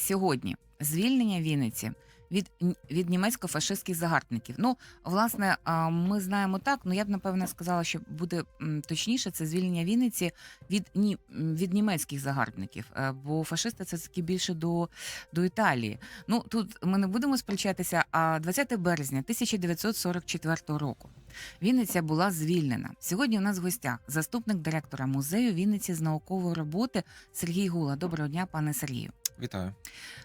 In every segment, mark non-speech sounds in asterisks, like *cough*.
сьогодні звільнення Вінниці від, від німецько-фашистських загарбників. Ну, власне, ми знаємо так. Ну я б напевно сказала, що буде точніше це звільнення Вінниці від ні від німецьких загарбників. Е, Бо фашисти це таки більше до, до Італії. Ну тут ми не будемо сперечатися. А 20 березня 1944 року. Вінниця була звільнена. Сьогодні у нас в гостях заступник директора музею Вінниці з наукової роботи Сергій Гула. Доброго дня, пане Сергію. Вітаю.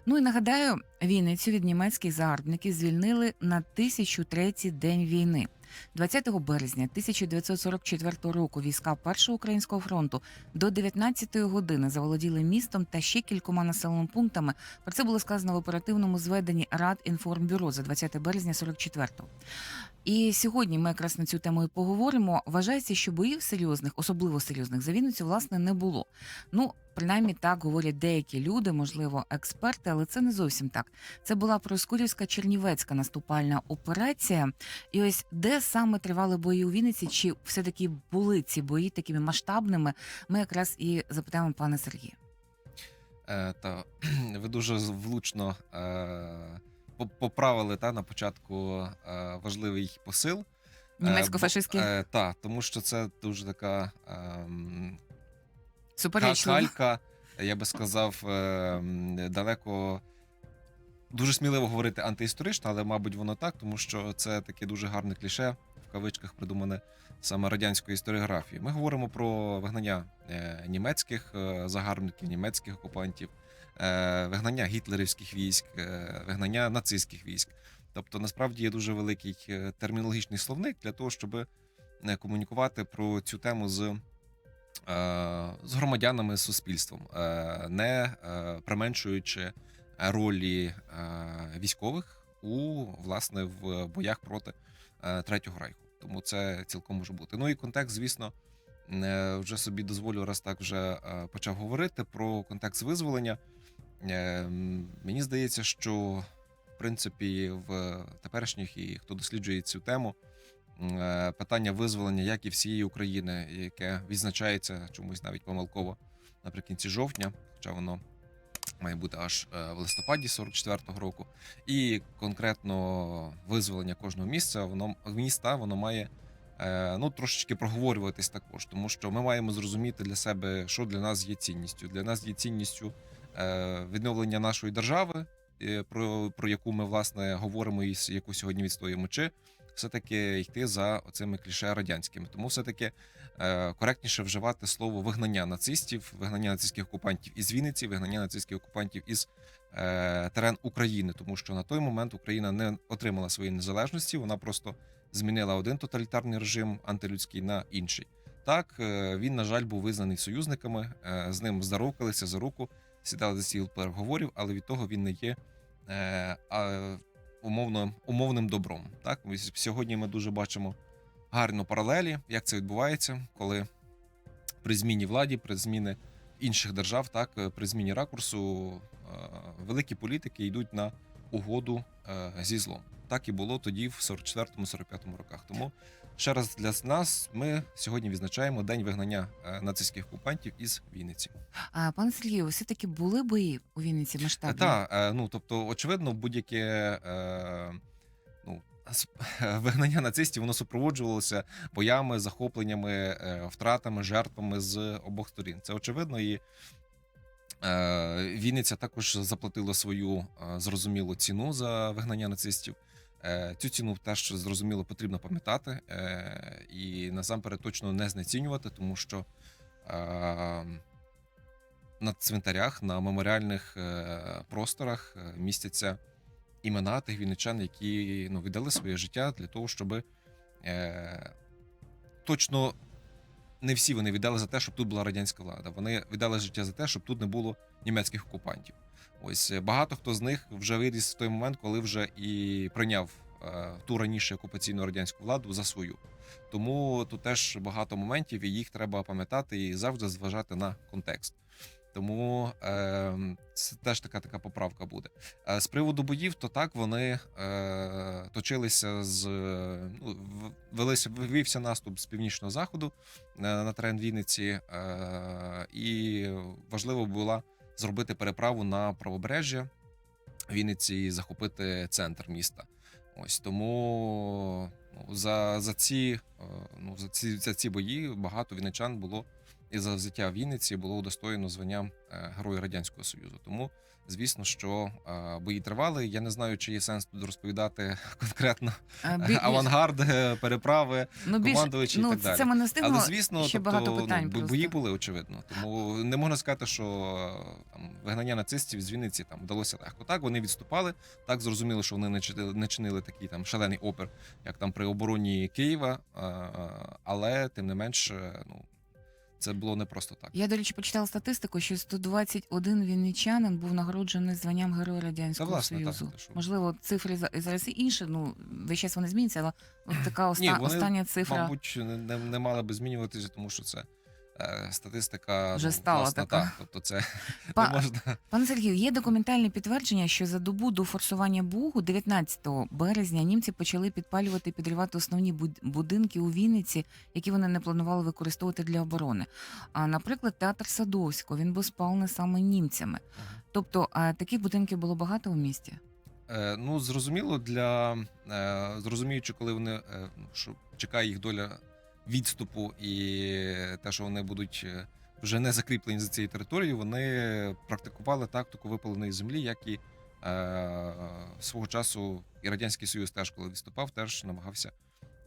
Ну і нагадаю, Вінницю від німецьких загарбників звільнили на 1003-й день війни. 20 березня 1944 року війська Першого українського фронту до 19-ї години заволоділи містом та ще кількома населеними пунктами. Про це було сказано в оперативному зведенні Рад інформбюро за 20 березня 44-го. І сьогодні ми якраз на цю тему і поговоримо. Вважається, що боїв серйозних, особливо серйозних за Вінницю, власне, не було. Ну, принаймні так говорять деякі люди, можливо, експерти, але це не зовсім так. Це була Проскурівська Чернівецька наступальна операція. І ось де саме тривали бої у Вінниці, чи все-таки були ці бої такими масштабними, ми якраз і запитаємо пана Сергія. Е, та *clears throat* ви дуже влучно е, поправили та на початку е, важливий посил. Німецько-фашистські Е, та, тому що це дуже така ем, суперечливі. калька, я би сказав, ем, далеко. Дуже сміливо говорити антиісторично, але, мабуть, воно так, тому що це таке дуже гарне кліше в кавичках придумане саме радянської історіографії. Ми говоримо про вигнання е, німецьких е, загарбників, німецьких окупантів, е, вигнання гітлерівських військ, вигнання нацистських військ. Тобто, насправді є дуже великий термінологічний словник для того, щоб комунікувати про цю тему з, з громадянами, з суспільством, е, не е, применшуючи ролі е, військових у власне в боях проти е, третього райху. Тому це цілком може бути. Ну і контекст, звісно, е, вже собі дозволю, раз так вже е, почав говорити про контекст визволення. Е, Мені здається, що в принципі в теперішніх і хто досліджує цю тему. Е, Питання визволення, як і всієї України, яке відзначається чомусь навіть помилково наприкінці жовтня, хоча воно має бути аж е, в листопаді 44-го року. І конкретно визволення кожного місця, воно міста, воно має е, ну трошечки проговорюватись також, тому що ми маємо зрозуміти для себе, що для нас є цінністю. Для нас є цінністю відновлення нашої держави, про, про яку ми власне говоримо і яку сьогодні відстоюємо. Чи все-таки йти за оцими кліше радянськими, тому все-таки е, коректніше вживати слово вигнання нацистів, вигнання нацистських окупантів із Вінниці, вигнання нацистських окупантів із е, терен України, тому що на той момент Україна не отримала своєї незалежності, вона просто змінила один тоталітарний режим антилюдський на інший. Так, е, він, на жаль, був визнаний союзниками, е, з ним здоровкалися за руку, сідали за стіл переговорів, але від того він не є е, умовно, умовним добром. Так, сьогодні ми дуже бачимо гарну паралелі, як це відбувається, коли при зміні владі, при зміни інших держав, так е, при зміні ракурсу е, великі політики йдуть на угоду е, зі злом. Так і було тоді, в 44-45 роках. Тому ще раз для нас ми сьогодні відзначаємо день вигнання е, нацистських окупантів із Вінниці. А пане Сергію, все таки були бої у Вінниці масштабні? Так, е, ну тобто, очевидно, будь-яке е, ну, вигнання нацистів воно супроводжувалося боями, захопленнями, втратами, жертвами з обох сторін. Це очевидно, і Вінниця також заплатила свою зрозумілу ціну за вигнання нацистів. Е, Цю ціну теж зрозуміло потрібно пам'ятати е, і насамперед точно не знецінювати, тому що е, на цвинтарях, на меморіальних е, просторах містяться імена тих вінничан, які ну, віддали своє життя для того, щоб точно не всі вони віддали за те, щоб тут була радянська влада. Вони віддали життя за те, щоб тут не було німецьких окупантів. Ось е, багато хто з них вже виріс в той момент, коли вже і прийняв е, ту раніше окупаційну радянську владу за свою. Тому тут теж багато моментів, і їх треба пам'ятати і завжди зважати на контекст. Тому е, це теж така така поправка буде. Е, з приводу боїв, то так вони е, точилися з ну, велися, вивівся наступ з північного заходу е, на терен Вінниці, е, і важливо була зробити переправу на правобережжя Вінниці і захопити центр міста. Ось тому ну, за, за, ці, е, ну, за, ці, за ці бої багато вінничан було і за взяття Вінниці було удостоєно звання е, Героя Радянського Союзу. Тому, звісно, що е, бої тривали. Я не знаю, чи є сенс тут розповідати *laughs* конкретно бі- авангард, е, переправи, ну, більш- командувачі і ну, так далі. Це ми не Але звісно, ще тобто, багато питань ну, бої були очевидно. Тому не можна сказати, що там вигнання нацистів з Вінниці там вдалося легко. Так вони відступали. Так зрозуміло, що вони не чинили, не чинили такий там шалений опір, як там при обороні Києва. Але тим не менш, ну це було не просто так. Я, до речі, почитала статистику, що 121 вінничанин був нагороджений званням Героя Радянського Та, власне, так, Союзу. те, що- Можливо, цифри за- зараз і інші, ну, весь час вони зміняться, але от така оста... Ні, вони, остання цифра. Мабуть, не, не, не мала би змінюватися, тому що це. Е, Статистика Вже ну, стала власне, така. так. Тобто, це *laughs* Па- не можна Пане Сергію, є документальне підтвердження, що за добу до форсування Бугу, 19 березня, німці почали підпалювати і підривати основні буд- будинки у Вінниці, які вони не планували використовувати для оборони. А, наприклад, театр Садовського він був спалений саме німцями. Тобто, а, таких будинків було багато у місті. Е, ну, зрозуміло, для е, зрозуміючи, коли вони ну, що чекає їх доля відступу і те, що вони будуть е, вже не закріплені за цією територією, вони практикували тактику випаленої землі, як і е, свого часу і Радянський Союз теж, коли відступав, теж намагався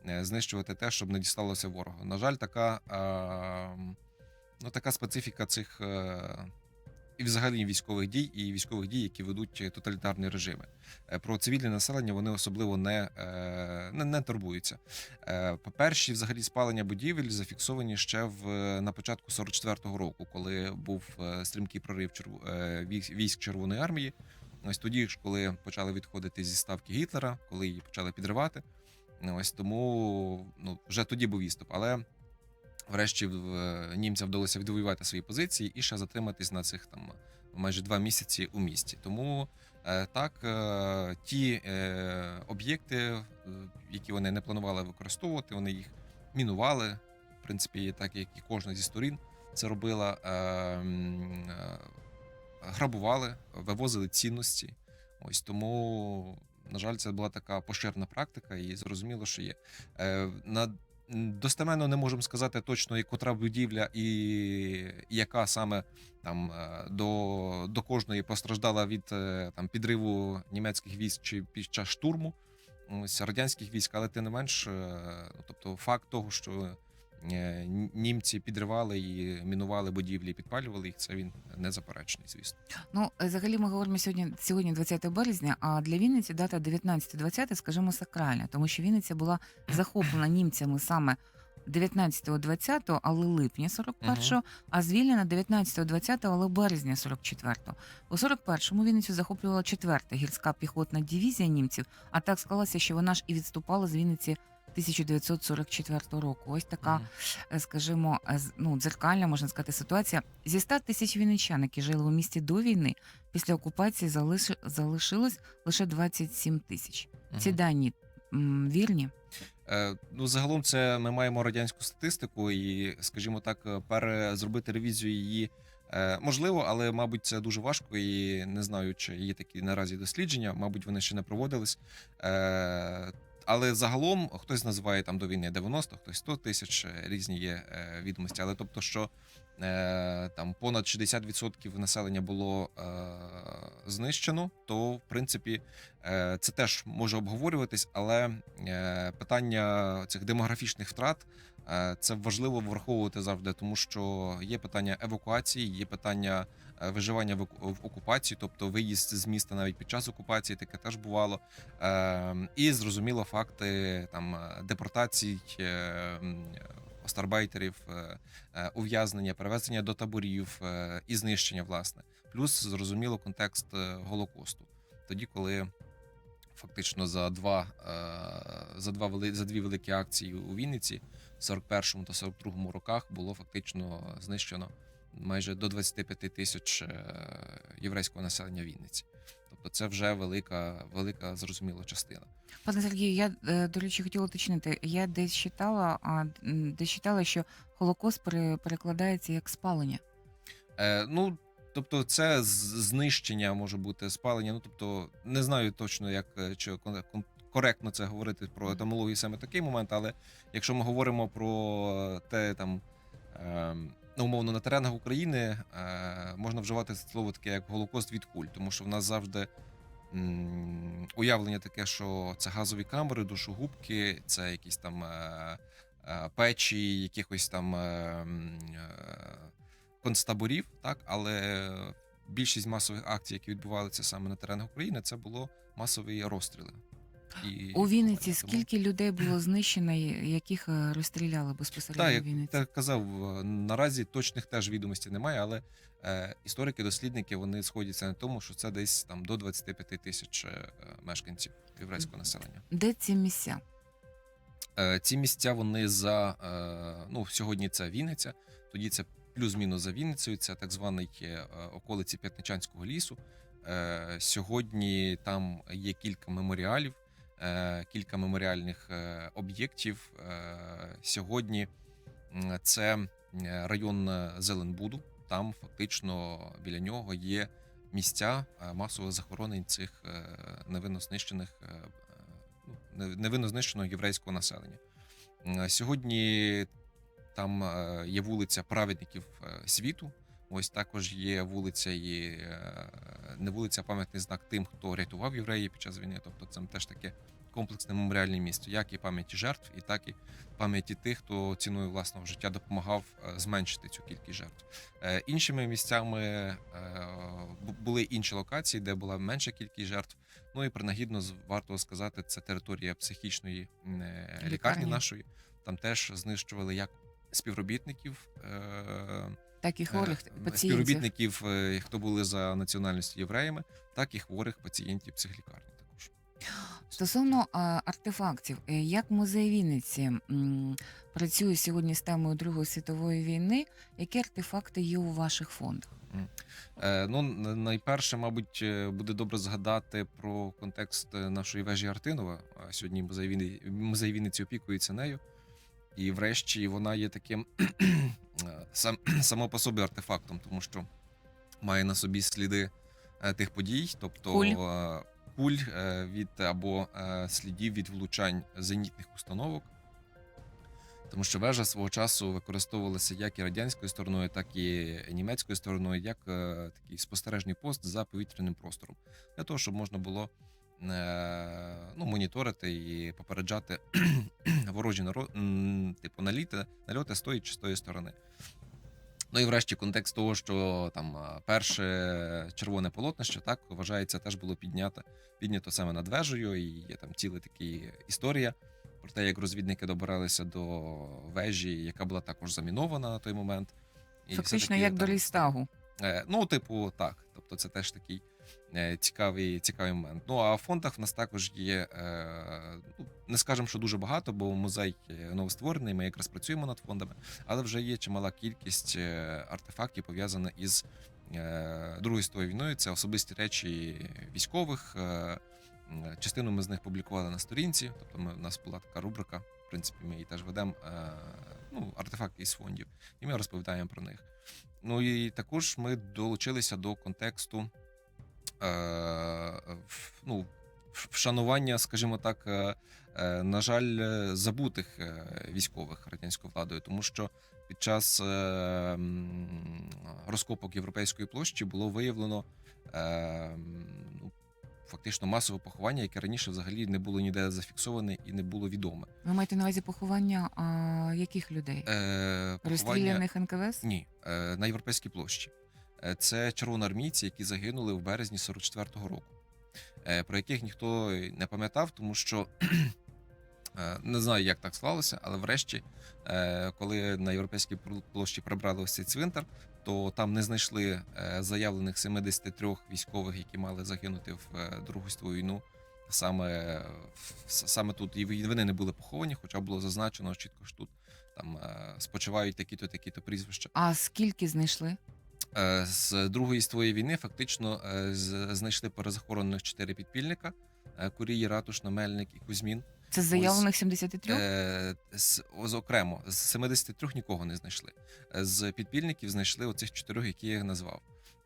е, знищувати те, щоб не дісталося ворога. На жаль, така, е, ну, така специфіка цих. Е, і взагалі військових дій і військових дій, які ведуть е, тоталітарні режими. Е, Про цивільне населення вони особливо не, е, не, не турбуються. Перші взагалі спалення будівель зафіксовані ще в на початку 44-го року, коли був стрімкий прорив військ- Червоної армії. Ось тоді коли почали відходити зі ставки Гітлера, коли її почали підривати. Ось тому ну, вже тоді був відступ. Але врешті в- е, німцям вдалося відвоювати свої позиції і ще затриматись на цих там майже два місяці у місті. Тому е, так, е, ті об'єкти, які вони не планували використовувати, вони їх мінували. В принципі, так як і кожна зі сторін це робила. Грабували, вивозили цінності. Ось тому, на жаль, це була така поширена практика, і зрозуміло, що є. На достеменно не можемо сказати точно, і котра будівля і, яка саме там е, до, до кожної постраждала від е, там підриву німецьких військ чи під час штурму ось радянських військ, але тим не менш, е, ну, тобто факт того, що німці підривали і мінували будівлі, і підпалювали їх, це він незаперечний, звісно. Ну, е, взагалі, ми говоримо сьогодні, сьогодні 20 березня, а для Вінниці дата 19-20, скажімо, сакральна, тому що Вінниця була захоплена німцями саме 19-20, але липня 41-го, а звільнена 19-20, але березня 44-го. У 41-му Вінницю захоплювала 4-та гірська піхотна дивізія німців, а так склалося, що вона ж і відступала з Вінниці 1944 року. Ось така е, скажімо, е, ну, дзеркальна, можна сказати, ситуація. Зі 100 тисяч вінничан, які жили у місті до війни, після окупації залиши, залишилось лише 27 тисяч. Ці дані м, вірні. Е, Ну, загалом, це ми маємо радянську статистику, і, скажімо так, е, перезробити ревізію її можливо, але, мабуть, це дуже важко. І не знаю, чи є такі наразі дослідження. Мабуть, вони ще не проводились. Але загалом хтось називає там до війни 90, хтось 100 тисяч, е, різні є е, відомості. Але тобто, що е, там понад 60% населення було знищено, то в принципі це теж може обговорюватись, але питання цих демографічних втрат це важливо враховувати завжди, тому що є питання евакуації, є питання е, виживання в окупації, тобто виїзд з міста навіть під час окупації, таке теж бувало. Е, І зрозуміло, факти там е, депортацій. е, Остарбайтерів, е, е, ув'язнення, перевезення до таборів е, і знищення, власне, плюс зрозуміло контекст е, голокосту. Тоді, коли фактично за два е, за два за дві великі акції у Вінниці в 41-му та 42-му роках було фактично знищено майже до 25 тисяч е, єврейського населення Вінниці. Тобто, це вже велика, велика зрозуміла частина. Пане Сергію, я е, до речі хотіла уточнити. Я десь читала, а десь читала, що Холокост пере- перекладається як спалення. Е, ну Тобто, це знищення може бути спалення. Ну тобто, не знаю точно, як е, чи коректно це говорити про етимологію саме такий момент, але якщо ми говоримо про те, там ем, ну, умовно на теренах України е, можна вживати слово таке як голокост від куль, тому що в нас завжди. Уявлення таке, що це газові камери, душогубки, це якісь там е, печі, якихось там е, м, е, концтаборів, так але більшість масових акцій, які відбувалися саме на теренах України, це було масові розстріли. І У Вінниці тому- скільки людей було знищено, яких е, розстріляли безпосередньо Так, як Вінниці? я казав, е, наразі точних теж відомостей немає, але е, історики, дослідники вони сходяться на тому, що це десь там до 25 тисяч е, мешканців єврейського населення. Де ці місця? Е, ці місця вони за е, ну сьогодні це Вінниця, тоді це плюс-мінус за Вінницею. Це так званий е, околиці П'ятничанського лісу. Е, Сьогодні там є кілька меморіалів, е, кілька меморіальних об'єктів. Сьогодні це район Зеленбуду. Там фактично біля нього є місця масових захоронень цих невинно знищених ну, не- невинно знищеного єврейського населення. Сьогодні там е, є вулиця праведників е, світу. Ось також є вулиця і е, не вулиця, а пам'ятний знак тим, хто рятував євреїв під час війни. Тобто це теж таке комплексне меморіальне місто, як і пам'яті жертв, і так і пам'яті тих, хто ціною власного життя допомагав зменшити цю кількість жертв. Іншими місцями були інші локації, де була менша кількість жертв. Ну і принагідно варто сказати, це територія психічної лікарні, Лікарні. нашої. Там теж знищували як співробітників. е, Так і хворих е, пацієнтів. співробітників, е, хто були за національністю євреями, так і хворих пацієнтів психлікарні. Також Стосовно артефактів, як музей Вінниці працює сьогодні з темою Другої світової війни, які артефакти є у ваших фондах? Ну найперше, мабуть, буде добре згадати про контекст нашої вежі Артинова. Сьогодні музей Вінниці опікується нею. І врешті вона є таким *clears throat* е, сам, *clears throat* само по собі артефактом, тому що має на собі сліди е, тих подій, тобто Куль. е, куль від або слідів від влучань зенітних установок. Тому що вежа свого часу використовувалася як і радянською стороною, так і німецькою стороною, як е, такий спостережний пост за повітряним простором, для того, щоб можна було ну, моніторити і попереджати *clears throat* ворожі наро... типу наліти, нальоти з тої чи з тої сторони. Ну і врешті контекст того, що там перше червоне полотнище так вважається, теж було піднято, піднято саме над вежею, і є там ціла такі історія про те, як розвідники добиралися до вежі, яка була також замінована на той момент. І Фактично, як до там- Рейстагу. Е, Ну, типу, так. Тобто, це теж такий е, цікавий, цікавий момент. Ну а в фондах в нас також є, е, ну, не скажемо, що дуже багато, бо музей е, новостворений, ми якраз працюємо над фондами, але вже є чимала кількість е, артефактів, пов'язаних із е, Другою світовою війною. Це особисті речі військових. е, Частину ми з них публікували на сторінці. Тобто, ми, у нас була така рубрика. В принципі, ми її теж ведемо. е, Ну, артефакти із фондів, і ми розповідаємо про них. Ну і також ми долучилися до контексту е, ну, вшанування, скажімо так, е, е, на жаль, е, забутих е, військових радянською владою, тому що під час е, розкопок європейської площі було виявлено е, ну, фактично масове поховання, яке раніше взагалі не було ніде зафіксоване і не було відоме. Ви маєте на увазі поховання а, яких людей? Е, поховання... Розстріляних НКВС? Ні, е, на європейській площі. Е, Це червоноармійці, які загинули в березні 44-го року, е, про яких ніхто не пам'ятав, тому що *clears throat* е, не знаю, як так склалося, але врешті, коли на європейській пл- площі прибрали ось цей цвинтар, то там не знайшли заявлених 73 військових, які мали загинути в Другу світову війну. Саме, саме тут і вони не були поховані, хоча було зазначено чітко, що тут там спочивають такі-то, такі-то прізвища. А скільки знайшли? Е, З Другої світової війни фактично е, знайшли перезахоронених чотири підпільника: е, Курій, Ратушна, Мельник і Кузьмін. Це з заявлених 73? Е, з, з- окремо з 73 нікого не знайшли. З підпільників знайшли оцих чотирьох, які я назвав.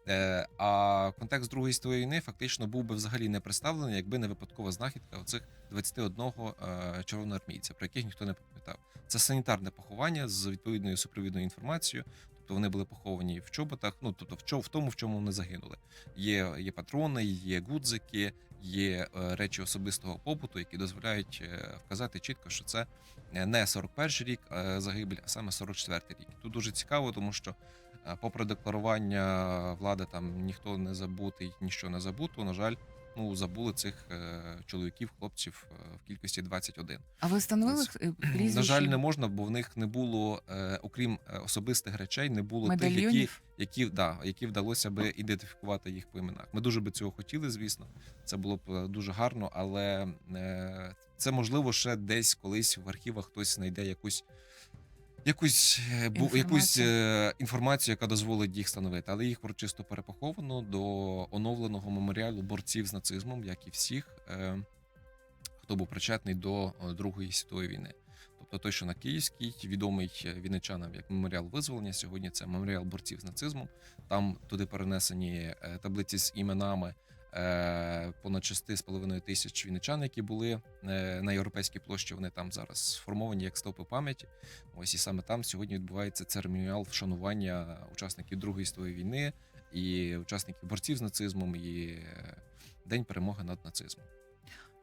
Е, А контекст Другої світової війни фактично був би взагалі не представлений, якби не випадкова знахідка оцих 21 е, червоноармійця, про яких ніхто не пам'ятав. Це санітарне поховання з відповідною супровідною інформацією. Тобто вони були поховані в чоботах, ну тобто в чо- в тому, в чому вони загинули. Є, є патрони, є гудзики, є е, речі особистого побуту, які дозволяють е, вказати чітко, що це е, не 41 рік загибель, а саме 44 рік. Тут дуже цікаво, тому що, попри декларування влади, там ніхто не забутий, ніщо не забуто. На жаль, ну забули цих е, чоловіків, хлопців е, в кількості 21. А ви встановили е, прізвище? На жаль, не можна, бо в них не було, окрім особистих речей, не було тих, які які, да, які вдалося би ідентифікувати їх по іменах. Ми дуже би цього хотіли, звісно. Це було б дуже гарно, але це можливо ще десь колись в архівах хтось знайде якусь. Якусь е, бу, якусь Інформацію. е, інформацію, яка дозволить їх встановити, але їх прочисто перепоховано до оновленого меморіалу борців з нацизмом, як і всіх, е, хто був причетний до е, Другої світової війни. Тобто той, що на Київській, відомий е, вінничанам як меморіал визволення. Сьогодні це меморіал борців з нацизмом. Там туди перенесені е, таблиці з іменами понад 6,5 тисяч вінничан, які були е, на європейській площі. Вони там зараз сформовані як стопи пам'яті. Ось і саме там сьогодні відбувається церемоніал вшанування учасників Другої світової війни і учасників борців з нацизмом і е, День перемоги над нацизмом.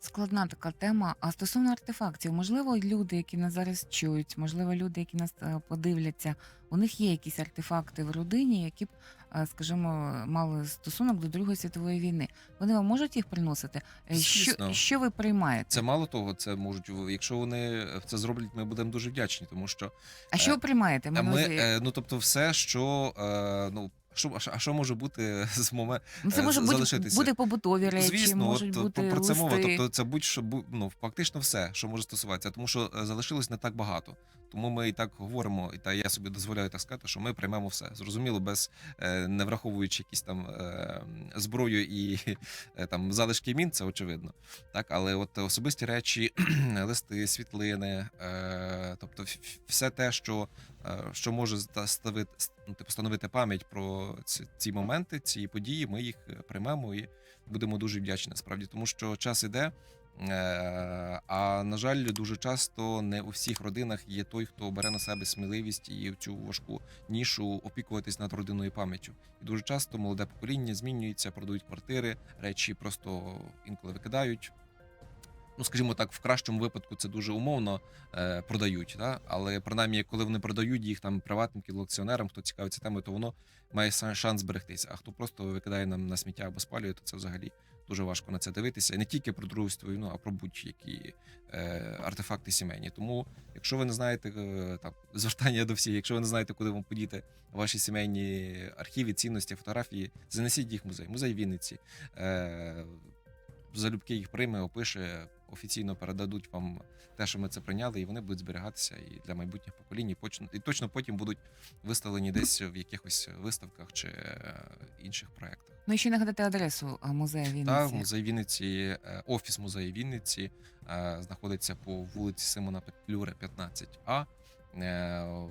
Складна така тема. А стосовно артефактів, можливо, люди, які нас зараз чують, можливо, люди, які нас е, подивляться, у них є якісь артефакти в родині, які б, е, скажімо, мали стосунок до Другої світової війни. Вони вам можуть їх приносити? Е, Що, що ви приймаєте? Це мало того, це можуть якщо вони це зроблять, ми будемо дуже вдячні, тому що А що ви приймаєте? Ми, ми, ну тобто, все, що ну що, а що- може бути з моменту? Ну, це е, може залишитися. бути побутові речі, Звісно, можуть от, бути про це мова. Тобто, це будь-що бу- ну, фактично все, що може стосуватися, тому що е, залишилось не так багато. Тому ми і так говоримо, і та я собі дозволяю так сказати, що ми приймемо все. Зрозуміло, без е, не враховуючи якісь там е, зброю і е, там залишки мін, це очевидно. Так, але от особисті речі, *clears throat* листи, світлини, е, тобто все те, що, е, що може ста- ставити, ну, типу, становити пам'ять про ці, ці моменти, ці події, ми їх е, приймемо і будемо дуже вдячні насправді, тому що час іде. е, А на жаль, дуже часто не у всіх родинах є той, хто бере на себе сміливість і в цю важку нішу опікуватись над родинною пам'яттю. І дуже часто молоде покоління змінюється, продають квартири, речі просто інколи викидають. Ну, скажімо так, в кращому випадку це дуже умовно е, продають, да? але принаймні, коли вони продають їх там приватним колекціонерам, хто цікавиться темою, то воно має шанс зберегтися. А хто просто викидає нам на сміття або спалює, то це взагалі дуже важко на це дивитися. І не тільки про Другу світову війну, а про будь-які е, артефакти сімейні. Тому, якщо ви не знаєте е, там *laughs* звертання до всіх, якщо ви не знаєте, куди вам подіти ваші сімейні архіви, цінності, фотографії, занесіть їх в музей. Музей Вінниці. Е, залюбки їх прийме, опише, офіційно передадуть вам те, що ми це прийняли, і вони будуть зберігатися і для майбутніх поколінь, і почну- і точно потім будуть виставлені десь в якихось виставках чи е, інших проєктах. Ну і ще нагадати адресу музею Вінниці. Та музей Вінниці, е, офіс музею Вінниці е, знаходиться по вулиці Симона Петлюри, 15А. Е,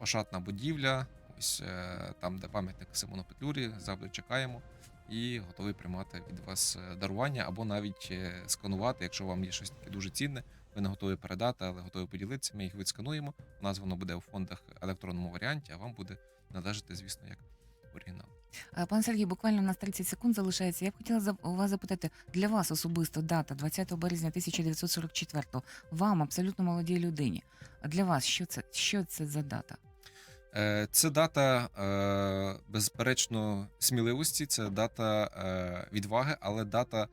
Ошатна будівля. Ось е, там, де пам'ятник Симону Петлюрі, завжди чекаємо і готові приймати від вас е, дарування або навіть е, сканувати, якщо вам є щось таке дуже цінне. Ви не готові передати, але готові поділитися. Ми їх відскануємо. У нас воно буде у фондах електронному варіанті, а вам буде належати, звісно, як оригінал. Е, Пане Сергій, буквально у нас 30 секунд залишається. Я б хотіла у вас запитати для вас особисто дата 20 березня 1944 Вам, абсолютно молодій людині. А Для вас що це? Що це за дата? Е, Це дата, е, безперечно, сміливості, це дата е, відваги, але дата,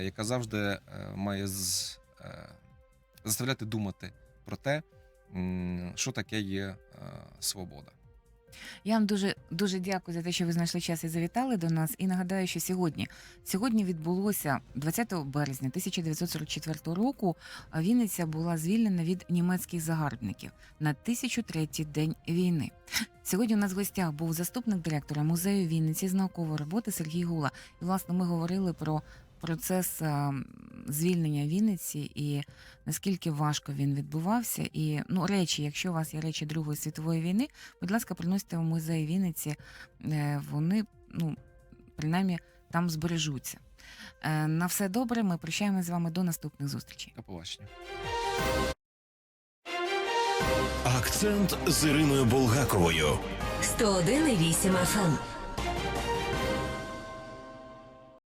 яка завжди має заставляти думати про те, що таке є свобода. Я вам дуже дуже дякую за те, що ви знайшли час і завітали до нас. І нагадаю, що сьогодні сьогодні відбулося 20 березня 1944 року. Вінниця була звільнена від німецьких загарбників на 1003-й день війни. Сьогодні у нас в гостях був заступник директора музею Вінниці з наукової роботи Сергій Гула. І власне ми говорили про процес е, звільнення Вінниці і наскільки важко він відбувався. І ну, речі, якщо у вас є речі Другої світової війни, будь ласка, приносите в музей Вінниці. Е, вони, ну, принаймні, там збережуться. Е, на все добре. Ми прощаємося з вами до наступних зустрічей. До побачення. Акцент з Іриною Болгаковою 101,8 FM.